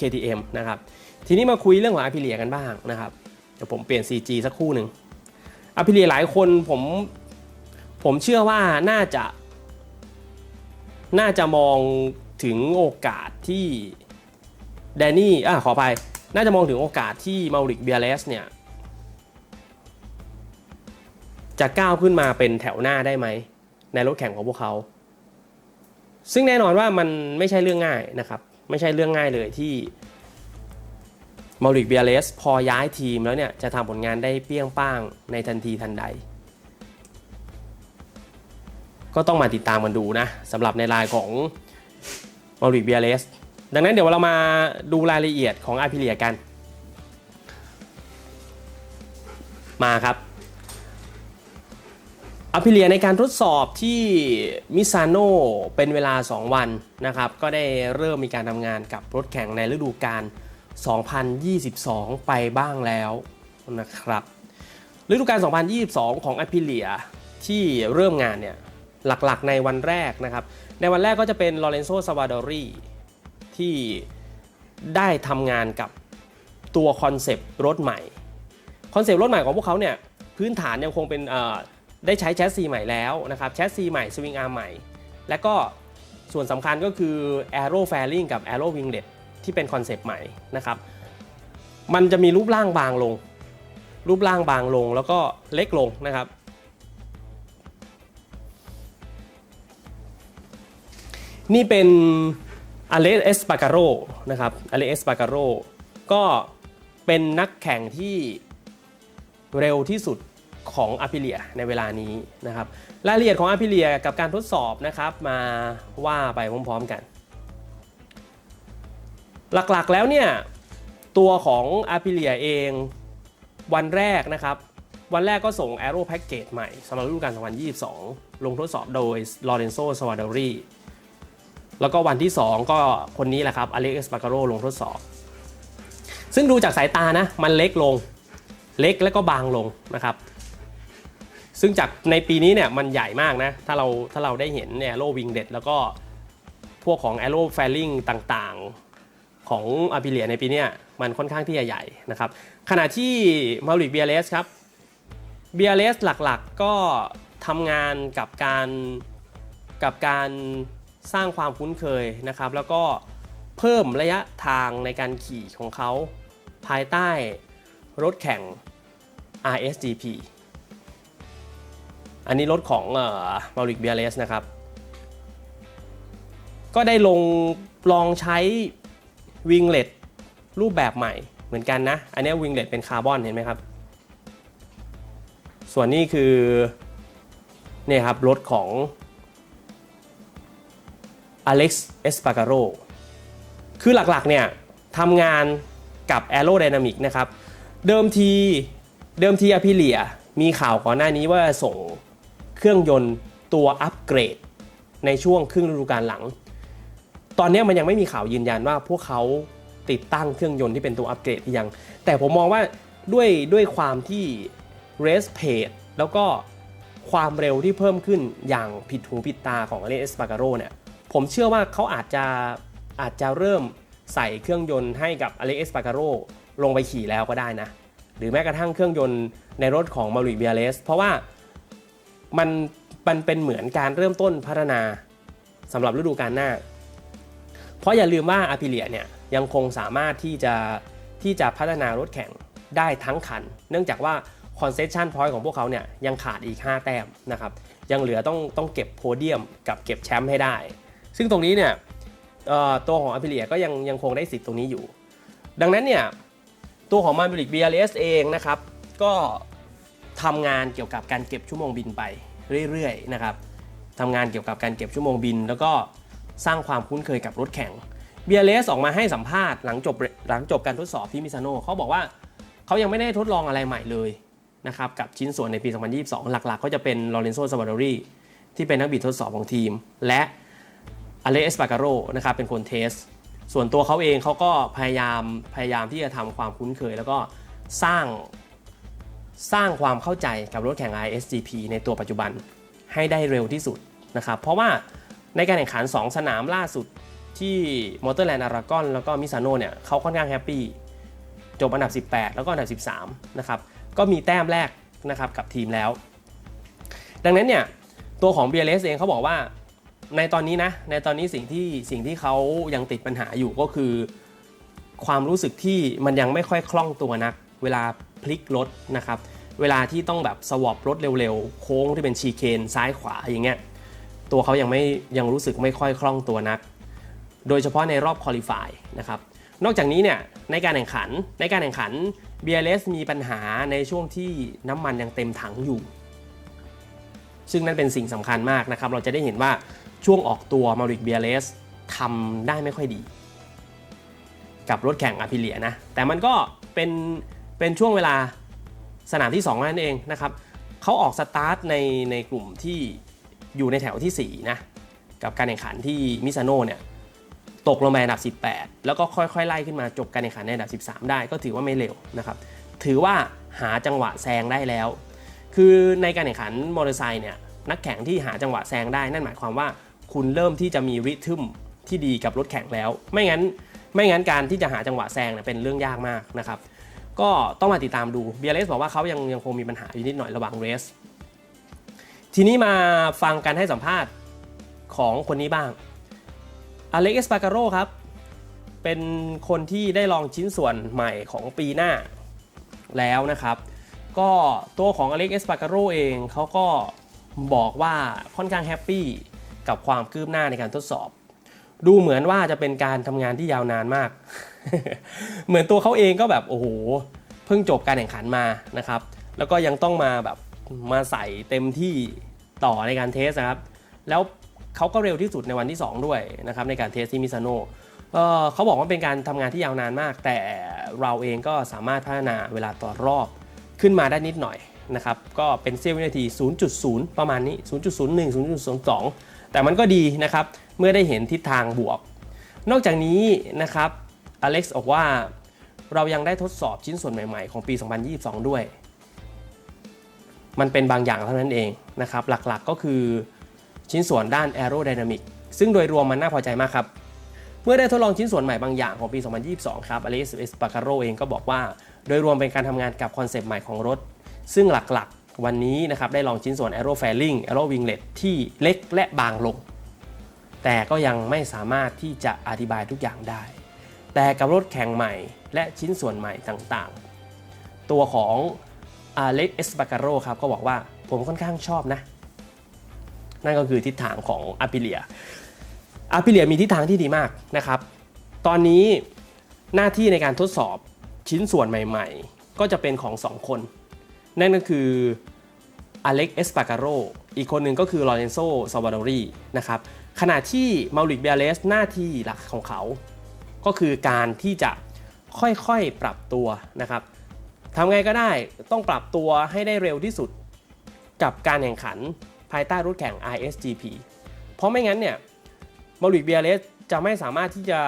KTM นะครับ ทีนี้มาคุยเรื่องของ Aprilia กันบ้างนะครับ เดี๋ยวผมเปลี่ยน CG สักคู่หนึ่ง Aprilia หลายคนผมผมเชื่อว่าน่าจะ น่าจะมองถึงโอกาสที่แดนนี่อะขอไป น่าจะมองถึงโอกาสที่มาริกเบียเลสเนี่ย จะก้าวขึ้นมาเป็นแถวหน้าได้ไหม ในรถแข่งของพวกเขา ซึ่งแน่นอนว่ามันไม่ใช่เรื่องง่ายนะครับ ไม่ใช่เรื่องง่ายเลยที่มาริกเบียเลสพอย้ายทีมแล้วเนี่ย จะทำผลงานได้เปี้ยงป้างในทันทีทันใด ก็ต้องมาติดตามกันดูนะสำหรับในรายของมาริกเบียเลสดังนั้นเดี๋ยวเรามาดูรายละเอียดของอาพิเลียกัน มาครับ อาพิเลียในการทดสอบที่มิซานโนเป็นเวลา 2 วันนะครับ ก็ได้เริ่มมีการทำงานกับรถแข่งในฤดูกาล 2022 ไปบ้างแล้วนะครับฤดูกาล 2022 ของอาพิเลียที่เริ่มงานเนี่ยหลักๆในวันแรกนะครับ ในวันแรกก็จะเป็นลอเรนโซซาวาดอรีที่ได้ทำงานกับตัวคอนเซปต์รถใหม่ คอนเซปต์รถใหม่ของพวกเขาเนี่ยพื้นฐานยังคงเป็นเอ่อ ได้ใช้แชสซีใหม่แล้วนะครับแชสซีใหม่สวิงอาร์ใหม่ และก็ส่วนสำคัญก็คือ Aero Fairing กับ Aero Winglet ที่เป็นคอนเซปต์ใหม่นะครับ มันจะมีรูปร่างบางลง รูปร่างบางลงแล้วก็เล็กลงนะครับ นี่เป็นอเลสเอสปาการโรนะครับอเลสเอสปาการโรก็เป็นนักแข่งที่เร็วที่สุด ของอาพิเลียในเวลานี้นะครับรายละเอียดของอาพิเลียกับการทดสอบนะครับมาว่าไปพร้อมๆกัน หลักๆแล้วเนี่ยตัวของอาพิเลียเองวันแรกนะครับ วันแรกก็ส่ง Aero Package ใหม่สำหรับฤดูกาล 2022 ลงทดสอบโดย Lorenzo s w a d o r i แล้วก็วันที่ 2 ก็คนนี้แหละครับอเล็กซ์ปาการโรลงทดสอบ ซึ่งดูจากสายตานะ มันเล็กลงเล็กแล้วก็บางลงนะครับ ซึ่งจากในปีนี้เนี่ยมันใหญ่มากนะ ถ้าเราถ้าเราได้เห็นเนี่ยโลวิงเด็ดแล้วก็พวกของ a อโร่แฟลิงต่างๆของอาพิเลียในปีนี้มันค่อนข้างที่จะใหญ่นะครับ ขณะที่มาริกเบียเลสครับเบียเลสหลักๆก็ทำงานกับการกับการสร้างความคุ้นเคยนะครับ แล้วก็เพิ่มระยะทางในการขี่ของเขาภายใต้รถแข่ง RSGP อันนี้รถของมาริกเบียเลสนะครับ ก็ได้ลงลองใช้วิงเลตรูปแบบใหม่เหมือนกันนะ อันนี้วิงเลตเป็นคาร์บอนเห็นไหมครับ ส่วนนี้คือเนี่ยครับรถของอเล็กซ์เอสปาการโรคือหลักๆเนี่ยทำงานกับ a อโร d y นามิกนะครับ เดิมทีเดิมทีอพิเลียมีข่าวก่อนหน้านี้ว่าส่ง เครื่องยนต์ตัวอัปเกรด ในช่วงครึ่งฤดูกาลหลัง ตอนนี้มันยังไม่มีข่าวยืนยันว่าพวกเขาติดตั้งเครื่องยนต์ที่เป็นตัวอัปเกรดยัง แต่ผมมองว่าด้วยด้วยความที่ race pace แล้วก็ความเร็วที่เพิ่มขึ้นอย่างผิดหูผิดตาของอเลสเอสปาการโรเนี่ยผมเชื่อว่าเขาอาจจะอาจจะเริ่มใส่เครื่องยนต์ให้กับอเล็กเอสปาการโรลงไปขี่แล้วก็ได้นะ หรือแม้กระทั่งเครื่องยนต์ในรถของมาริเบียเลสเพราะว่า มันมันเป็นเหมือนการเริ่มต้นพัฒนาสำหรับฤดูกาลหน้า เพราะอย่าลืมว่าอาพิเลียเนี่ยยังคงสามารถที่จะที่จะพัฒนารถแข่งได้ทั้งคัน เนื่องจากว่า concession point ของพวกเขาเนี่ยยังขาดอีก 5 แต้มนะครับยังเหลือต้องต้องเก็บโพเดียมกับเก็บแชมป์ให้ได้ ซึ่งตรงนี้เนี่ยตัวของอพิเลียก็ยังยังคงได้สิทธิ์ตรงนี้อยู่ ดังนั้นเนี่ยตัวของมาบิลิกเบียเอสเองนะครับก็ ทำงานเกี่ยวกับการเก็บชั่วโมงบินไปเรื่อยๆนะครับทำงานเกี่ยวกับการเก็บชั่วโมงบิน แล้วก็สร้างความคุ้นเคยกับรถแข่งเบียร์เลสออกมาให้สัมภาษณ์หลังจบหลังจบการทดสอบที่มิซาโนเขาบอกว่าเขายังไม่ได้ทดลองอะไรใหม่เลยนะครับกับชิ้นส่วนในปี 2022 หลักๆ ก็จะเป็นลอเรนโซซาวาดอรีที่เป็นนักบิดทดสอบของทีม และอเล็กซ์ปาการโรนะครับเป็นคนเทส ส่วนตัวเขาเองเขาก็พยายามพยายามที่จะทำความคุ้นเคย แล้วก็สร้าง สร้างความเข้าใจกับรถแข่ง ISGP ในตัวปัจจุบันให้ได้เร็วที่สุดนะครับ เพราะว่าในการแข่งขัน 2 สนามล่าสุดที่มอเตอร์แลนด์อารากอนแล้วก็มิซานโนเนี่ยเขาค่อนข้างแฮปปี้จบอันดับ 18 แล้วก็อันดับ 13 นะครับ ก็มีแต้มแรกนะครับกับทีมแล้ว ดังนั้นเนี่ยตัวของ BLS เองเขาบอกว่าในตอนนี้นะในตอนนี้สิ่งที่สิ่งที่เขายังติดปัญหาอยู่ก็คือ ความรู้สึกที่มันยังไม่ค่อยคล่องตัวนัก เวลาพลิกรถนะครับ เวลาที่ต้องแบบสวอปรถเร็วๆ โค้งที่เป็นชีเคนซ้ายขวาอย่างเงี้ย ตัวเขายังไม่ยังรู้สึกไม่ค่อยคล่องตัวนัก โดยเฉพาะในรอบคอลิฟายนะครับ นอกจากนี้เนี่ยในการแข่งขันในการแข่งขัน BLS มีปัญหาในช่วงที่น้ำมันยังเต็มถังอยู่ ซึ่งนั่นเป็นสิ่งสำคัญมากนะครับ เราจะได้เห็นว่าช่วงออกตัวมาริก BLS ทำได้ไม่ค่อยดี กับรถแข่งอาพิเลียนะ แต่มันก็เป็น เป็นช่วงเวลาสนามที่2นั่นเองนะครับเขาออกสตาร์ทในในกลุ่มที่อยู่ในแถวที่4นะกับการแข่งขันที่มิซาโนเนี่ยตกลงไปอันดับ 18 แล้วก็ค่อยๆ ไล่ขึ้นมาจบการแข่งขันในอันดับ 13 ได้ก็ถือว่าไม่เร็วนะครับถือว่าหาจังหวะแซงได้แล้ว คือในการแข่งขันมอเตอร์ไซค์เนี่ยนักแข่งที่หาจังหวะแซงได้นั่นหมายความว่าคุณเริ่มที่จะมีริทึมที่ดีกับรถแข่งแล้ว ไม่งั้นไม่งั้นการที่จะหาจังหวะแซงเนี่ยเป็นเรื่องยากมากนะครับ ก็ต้องมาติดตามดูเบียร์เลสบอกว่าเขายังยังคงมีปัญหาอยู่นิดหน่อยระหว่างเรส ทีนี้มาฟังการให้สัมภาษณ์ของคนนี้บ้างอเล็กเอสปาการโรครับ เป็นคนที่ได้ลองชิ้นส่วนใหม่ของปีหน้าแล้วนะครับ ก็ตัวของอเล็กเอสปาการโรเองเขาก็บอกว่าค่อนข้างแฮปปี้กับความคืบหน้าในการทดสอบ ดูเหมือนว่าจะเป็นการทำงานที่ยาวนานมาก เหมือนตัวเขาเองก็แบบโอ้โหเพิ่งจบการแข่งขันมานะครับ แล้วก็ยังต้องมาแบบมาใส่เต็มที่ต่อในการเทสนะครับ แล้วเขาก็เร็วที่สุดในวันที่ 2 ด้วยนะครับในการเทสที่มิซาโนเขาบอกว่าเป็นการทำงานที่ยาวนานมาก แต่เราเองก็สามารถพัฒนาเวลาต่อรอบขึ้นมาได้นิดหน่อยนะครับ ก็เป็นเสี้ยววินาที 0.0 ประมาณนี้ 0.01 0.02 แต่มันก็ดีนะครับ เมื่อได้เห็นทิศทางบวก นอกจากนี้นะครับ อเล็กซ์บอกว่าเรายังได้ทดสอบชิ้นส่วนใหม่ๆ ของปี 2022 ด้วย มันเป็นบางอย่างเท่านั้นเองนะครับ หลักๆก็คือชิ้นส่วนด้าน aerodynamic ซึ่งโดยรวมมันน่าพอใจมากครับ เมื่อได้ทดลองชิ้นส่วนใหม่บางอย่างของปี 2022 ครับอเล็กซ์เอสปาคาโรเองก็บอกว่า โดยรวมเป็นการทำงานกับคอนเซปต์ใหม่ของรถ ซึ่งหลักๆ วันนี้นะครับได้ลองชิ้นส่วน aero fairing aero winglet ที่เล็กและบางลง แต่ก็ยังไม่สามารถที่จะอธิบายทุกอย่างได้ แต่กับรถแข่งใหม่และชิ้นส่วนใหม่ต่างๆ ตัวของอเล็กเอสปาการโรครับก็บอกว่าผมค่อนข้างชอบนะ นั่นก็คือทิศทางของอาปิเลียอาปิเลียมีทิศทางที่ดีมากนะครับ ตอนนี้หน้าที่ในการทดสอบชิ้นส่วนใหม่ๆ ก็จะเป็นของ 2 คน นั่นก็คืออเล็กเอสปาการโรอีกคนหนึ่งก็คือลอเรนโซซาวาโดรีนะครับขณะที่มาริกเบียเลสหน้าที่หลักของเขา ก็คือการที่จะค่อยๆปรับตัวนะครับทำไงก็ได้ต้องปรับตัวให้ได้เร็วที่สุดกับการแข่งขันภายใต้รถแข่ง ISGP เพราะไม่งั้นเนี่ยมาริกเบียเลสจะไม่สามารถที่จะ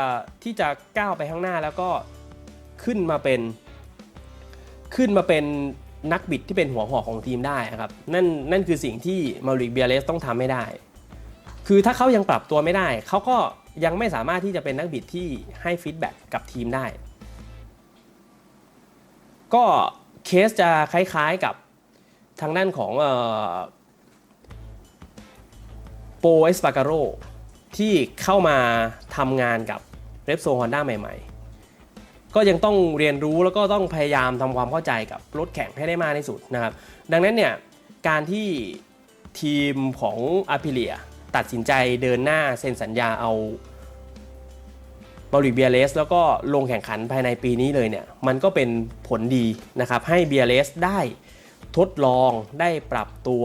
ที่จะก้าวไปข้างหน้าแล้วก็ขึ้นมาเป็น ขึ้นมาเป็นนักบิดที่เป็นหัวหอกของทีมได้ครับนั่นนั่นคือสิ่งที่มาริกเบียเลสต้องทำให้ได้ คือถ้าเขายังปรับตัวไม่ได้เขาก็ ยังไม่สามารถที่จะเป็นนักบิดที่ให้ฟีดแบ็กกับทีมได้ ก็เคสจะคล้ายๆกับทางด้านของโปเอสปาการโรที่เข้ามาทำงานกับเรปโซฮอนด้าใหม่ๆ ก็ยังต้องเรียนรู้แล้วก็ต้องพยายามทำความเข้าใจกับรถแข่งให้ได้มากที่สุดนะครับ ดังนั้นเนี่ยการที่ทีมของอาพิเลีย ตัดสินใจเดินหน้าเซ็นสัญญาเอามาริเบียเลสแล้วก็ลงแข่งขันภายในปีนี้เลยเนี่ยมันก็เป็นผลดีนะครับให้เบียเลสได้ทดลองได้ปรับตัว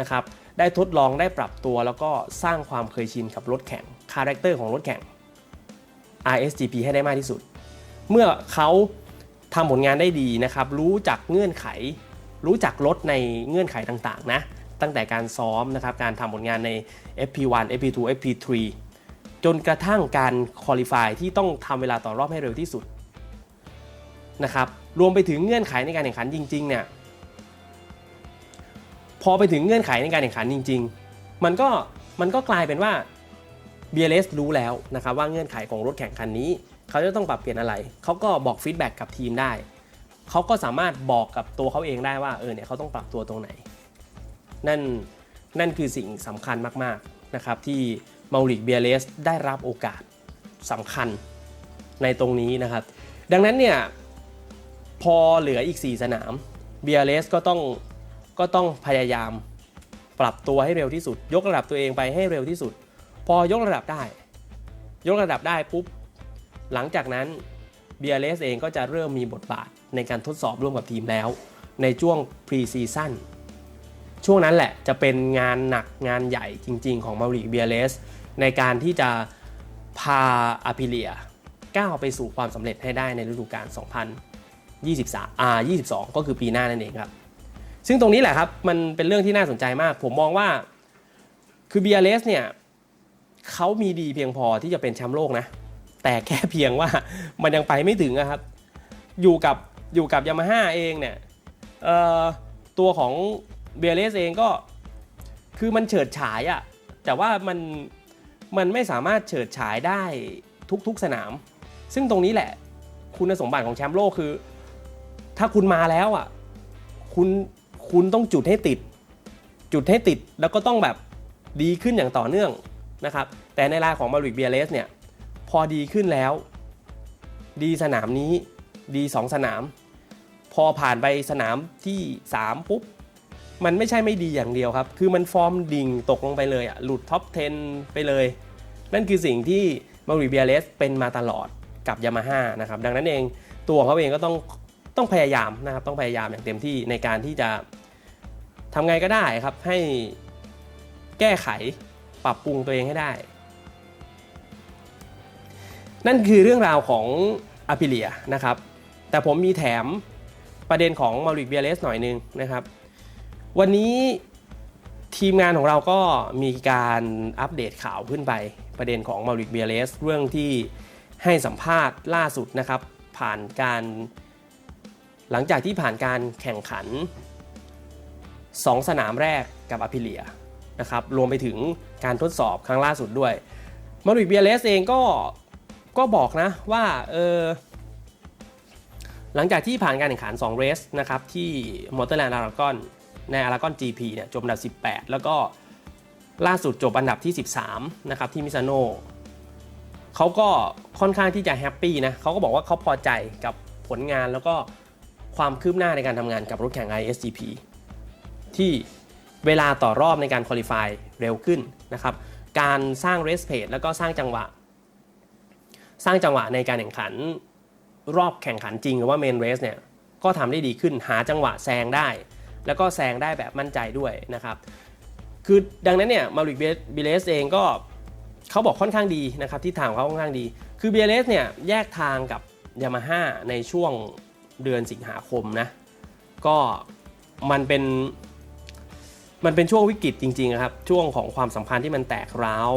นะครับได้ทดลองได้ปรับตัวแล้วก็สร้างความเคยชินกับรถแข่งคาแรคเตอร์ของรถแข่ง RSGP ให้ได้มากที่สุด เมื่อเขาทำผลงานได้ดีนะครับรู้จักเงื่อนไข รู้จักรถในเงื่อนไขต่างๆนะ ตั้งแต่การซ้อมนะครับการทำผลงานใน FP1 FP2 FP3 จนกระทั่งการคุริฟายที่ต้องทำเวลาต่อรอบให้เร็วที่สุดนะครับรวมไปถึงเงื่อนไขในการแข่งขันจริงๆเนี่ยพอไปถึงเงื่อนไขในการแข่งขันจริง ๆ มันก็มันก็กลายเป็นว่า BLS รู้แล้วนะครับว่าเงื่อนไขของรถแข่งคันนี้ เขาจะต้องปรับเปลี่ยนอะไร เขาก็บอกฟีดแบ็กกับทีมได้ เขาก็สามารถบอกกับตัวเขาเองได้ว่าเออเนี่ยเขาต้องปรับตัวตรงไหน นั่นนั่นคือสิ่งสำคัญมากๆนะครับที่มาริกเบียเลสได้รับโอกาสสำคัญในตรงนี้นะครับ ดังนั้นเนี่ยพอเหลืออีก 4 สนามเบียเลสก็ต้องก็ต้องพยายามปรับตัวให้เร็วที่สุด ยกระดับตัวเองไปให้เร็วที่สุด พอยกระดับได้ ยกระดับได้ปุ๊บหลังจากนั้น BLS เลสเองก็จะเริ่มมีบทบาทในการทดสอบร่วมกับทีมแล้ว ในช่วง Pre-Season ช่วงนั้นแหละจะเป็นงานหนักงานใหญ่จริง ๆ ของมาริก BLS ในการที่จะพาอาพิเลียก้าวไปสู่ความสำเร็จให้ได้ในฤดูกาล 2023อ่า22 ก็คือปีหน้านั่นเองครับ ซึ่งตรงนี้แหละครับ มันเป็นเรื่องที่น่าสนใจมาก ผมมองว่าคือ BLS เลสเนี่ยเขามีดีเพียงพอที่จะเป็นแชมป์โลกนะ แต่แค่เพียงว่ามันยังไปไม่ถึงนะครับ อยู่กับอยู่กับยามาฮ่าเองเนี่ยตัวของ เบียเลสเองก็คือมันเฉิดฉายอะแต่ว่ามันมันไม่สามารถเฉิดฉายได้ทุกๆสนาม ซึ่งตรงนี้แหละคุณสมบัติของแชมป์โลกคือ ถ้าคุณมาแล้วอะคุณคุณต้องจุดให้ติด จุดให้ติดแล้วก็ต้องแบบดีขึ้นอย่างต่อเนื่องนะครับ แต่ในรายของมาริกเบียเลสเนี่ยพอดีขึ้นแล้ว ดีสนามนี้ดี 2 สนาม พอผ่านไปสนามที่ 3 ปุ๊บ มันไม่ใช่ไม่ดีอย่างเดียวครับ คือมันฟอร์มดิ่งตกลงไปเลยอะหลุดท็อป 10 ไปเลย นั่นคือสิ่งที่มาริเบียเลสเป็นมาตลอดกับยามาฮ่านะครับ ดังนั้นเองตัวเขาเองก็ต้องต้องพยายามนะครับ ต้องพยายามอย่างเต็มที่ในการที่จะทำไงก็ได้ครับ ให้แก้ไขปรับปรุงตัวเองให้ได้ นั่นคือเรื่องราวของอาพิเลียนะครับ แต่ผมมีแถมประเด็นของมาริกเบียเลสหน่อยนึงนะครับ วันนี้ทีมงานของเราก็มีการอัปเดตข่าวขึ้นไป ประเด็นของมาริกเบียเลส เรื่องที่ให้สัมภาษณ์ล่าสุดนะครับ ผ่านการ หลังจากที่ผ่านการแข่งขัน 2 สนามแรกกับอพิเลียนะครับรวมไปถึงการทดสอบครั้งล่าสุดด้วย มาริกเบียเลสเองก็ก็บอกนะว่าเออหลังจากที่ผ่านการแข่งขัน 2 เรสนะครับที่มอเตอร์แลนด์อารากอน ในอารากอน GP เนี่ยจบอันดับ 18 แล้วก็ล่าสุดจบอันดับที่ 13 นะครับที่มิซาโนเขาก็ค่อนข้างที่จะแฮปปี้นะเขาก็บอกว่าเขาพอใจกับผลงานแล้วก็ความคืบหน้าในการทำงานกับรถแข่ง ISGP ที่เวลาต่อรอบในการคุริฟายเร็วขึ้นนะครับ การสร้างเรสเพจแล้วก็สร้างจังหวะ สร้างจังหวะในการแข่งขันรอบแข่งขันจริงหรือว่าเมนเรสเนี่ยก็ทำได้ดีขึ้นหาจังหวะแซงได้ แล้วก็แซงได้แบบมั่นใจด้วยนะครับ คือดังนั้นเนี่ยมาริกเบเลสเองก็เขาบอกค่อนข้างดีนะครับที่ทางของเขาค่อนข้างดี คือเบเลสเนี่ยแยกทางกับยามาฮ่าในช่วงเดือนสิงหาคมนะก็มันเป็นมันเป็นช่วงวิกฤตจริงๆครับช่วงของความสัมพันธ์ที่มันแตกร้าว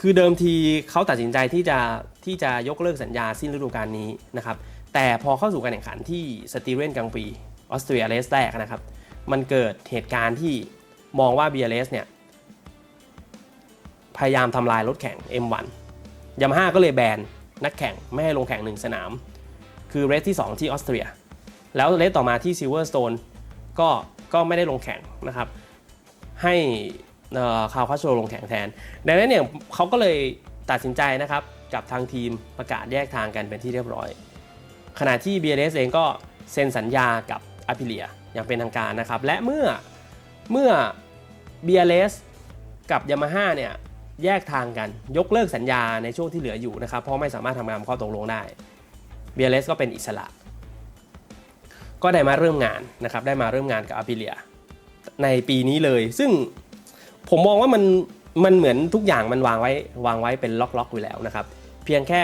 คือเดิมทีเขาตัดสินใจที่จะที่จะยกเลิกสัญญาสิ้นฤดูกาลนี้นะครับแต่พอเข้าสู่การแข่งขันที่สตีเวนกังปี ออสเตรียเลสแรกนะครับ มันเกิดเหตุการณ์ที่มองว่า BLS เนี่ย พยายามทำลายรถแข่ง M1 ยามาฮ่าก็เลยแบนนักแข่งไม่ให้ลงแข่งหนึ่งสนาม คือเรสที่ 2 ที่ออสเตรีย แล้วเรสต่อมาที่ซิลเวอร์สโตนก็ก็ไม่ได้ลงแข่งนะครับ ให้คาวคัสโตรลงแข่งแทน ดังนั้นเนี่ยเขาก็เลยตัดสินใจนะครับกับทางทีมประกาศแยกทางกันเป็นที่เรียบร้อย ขณะที่ BLS เองก็เซ็นสัญญากับ อาพิเลียอย่างเป็นทางการนะครับ และเมื่อเมื่อ BLS กับ Yamaha เนี่ยแยกทางกันยกเลิกสัญญาในช่วงที่เหลืออยู่นะครับ เพราะไม่สามารถทำงานข้อตกลงได้ BLS ก็เป็นอิสระ ก็ได้มาเริ่มงานนะครับได้มาเริ่มงานกับอาพิเลียในปีนี้เลย ซึ่งผมมองว่ามันมันเหมือนทุกอย่างมันวางไว้วางไว้เป็นล็อกๆอยู่แล้วนะครับ เพียงแค่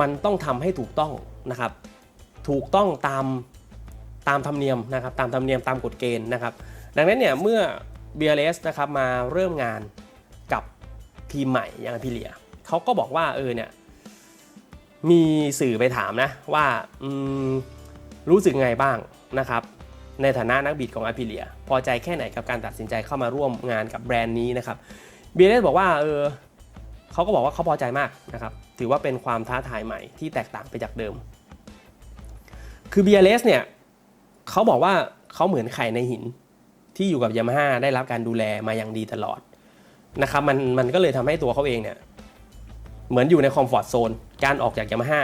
มันต้องทำให้ถูกต้องนะครับ ถูกต้องตาม ตามธรรมเนียมนะครับตามธรรมเนียมตามกฎเกณฑ์นะครับ ดังนั้นเนี่ยเมื่อ BLS นะครับมาเริ่มงานกับทีมใหม่อย่างพิเลียเขาก็บอกว่าเออเนี่ยมีสื่อไปถามนะว่ารู้สึกไงบ้างนะครับในฐานะนักบิดของอพิเลีย พอใจแค่ไหนกับการตัดสินใจเข้ามาร่วมงานกับแบรนด์นี้นะครับ BLS บอกว่าเออเขาก็บอกว่าเขาพอใจมากนะครับถือว่าเป็นความท้าทายใหม่ที่แตกต่างไปจากเดิม คือ BLS เนี่ย เขาบอกว่าเขาเหมือนไข่ในหินที่อยู่กับยามาฮ่าได้รับการดูแลมาอย่างดีตลอดนะครับมันมันก็เลยทำให้ตัวเขาเองเนี่ยเหมือนอยู่ในคอมฟอร์ทโซนการออกจากยามาฮ่า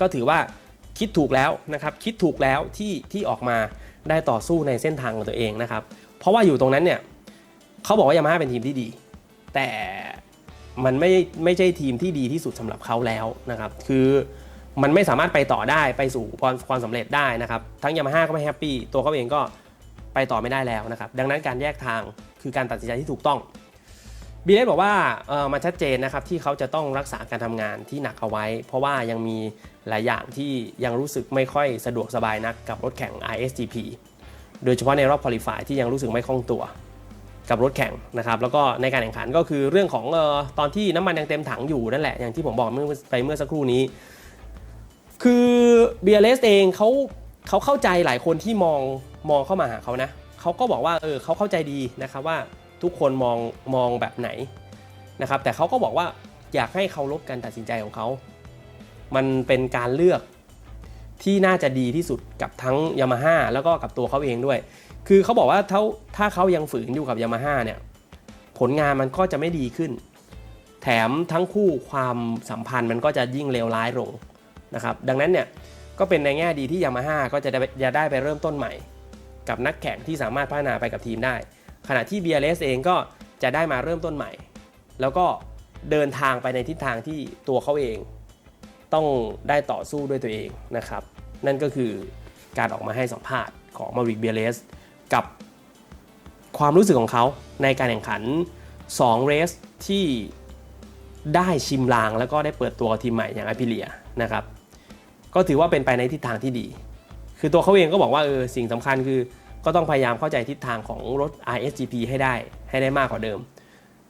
ก็ถือว่าคิดถูกแล้วนะครับคิดถูกแล้วที่ที่ออกมาได้ต่อสู้ในเส้นทางของตัวเองนะครับเพราะว่าอยู่ตรงนั้นเนี่ยเขาบอกว่ายามาฮ่าเป็นทีมที่ดี แต่มันไม่ไม่ใช่ทีมที่ดีที่สุดสำหรับเขาแล้วนะครับ คือ มันไม่สามารถไปต่อได้ไปสู่ความความสำเร็จได้นะครับ ทั้งยามาฮ่าก็ไม่แฮปปี้ตัวเขาเองก็ไปต่อไม่ได้แล้วนะครับ ดังนั้นการแยกทางคือการตัดสินใจที่ถูกต้องบีเลสบอกว่าเออมันชัดเจนนะครับที่เขาจะต้องรักษาการทำงานที่หนักเอาไว้ เพราะว่ายังมีหลายอย่างที่ยังรู้สึกไม่ค่อยสะดวกสบายนักกับรถแข่ง ISGP โดยเฉพาะในรอบ qualify ที่ยังรู้สึกไม่คล่องตัว กับรถแข่งนะครับ แล้วก็ในการแข่งขันก็คือเรื่องของเออตอนที่น้ำมันยังเต็มถังอยู่นั่นแหละอย่างที่ผมบอกเมื่อไปเมื่อสักครู่นี้ คือ BLS เองเขาเขาเข้าใจหลายคนที่มองมองเข้ามาหาเขานะเขาก็บอกว่าเออเขาเข้าใจดีนะครับว่าทุกคนมองมองแบบไหนนะครับ แต่เขาก็บอกว่าอยากให้เคารพการตัดสินใจของเขา มันเป็นการเลือกที่น่าจะดีที่สุดกับทั้งยามาฮ่าแล้วก็กับตัวเขาเองด้วย คือเขาบอกว่าถ้าถ้าเขายังฝืนอยู่กับยามาฮ่าเนี่ยผลงานมันก็จะไม่ดีขึ้น แถมทั้งคู่ความสัมพันธ์มันก็จะยิ่งเลวร้ายลง นะครับดังนั้นเนี่ยก็เป็นในแง่ดีที่ยามาฮ่าก็จะได้จะได้ไปเริ่มต้นใหม่ กับนักแข่งที่สามารถพัฒนาไปกับทีมได้ ขณะที่ BLS เองก็จะได้มาเริ่มต้นใหม่ แล้วก็เดินทางไปในทิศทางที่ตัวเขาเอง ต้องได้ต่อสู้ด้วยตัวเองนะครับนั่นก็คือการออกมาให้สัมภาษณ์ของมาริกเบียเลสกับความรู้สึกของเขาในการแข่งขัน2เรสที่ได้ชิมลางแล้วก็ได้เปิดตัวทีมใหม่อย่างอ p ิเลียนะครับ ก็ถือว่าเป็นไปในทิศทางที่ดี คือตัวเขาเองก็บอกว่าเออสิ่งสำคัญคือก็ต้องพยายามเข้าใจทิศทางของรถ ISGP ให้ได้ให้ได้มากกว่าเดิม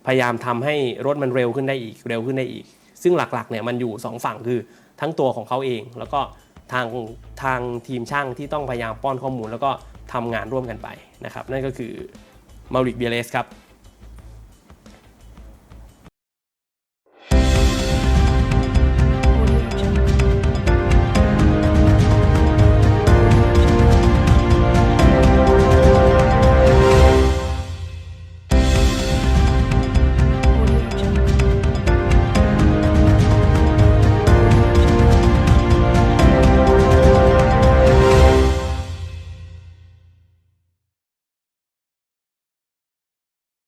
พยายามทำให้รถมันเร็วขึ้นได้อีกเร็วขึ้นได้อีก ซึ่งหลักๆเนี่ยมันอยู่ 2 ฝั่งคือทั้งตัวของเขาเอง แล้วก็ทางทางทีมช่างที่ต้องพยายามป้อนข้อมูล แล้วก็ทำงานร่วมกันไปนะครับนั่นก็คือมาริกเบเลสครับ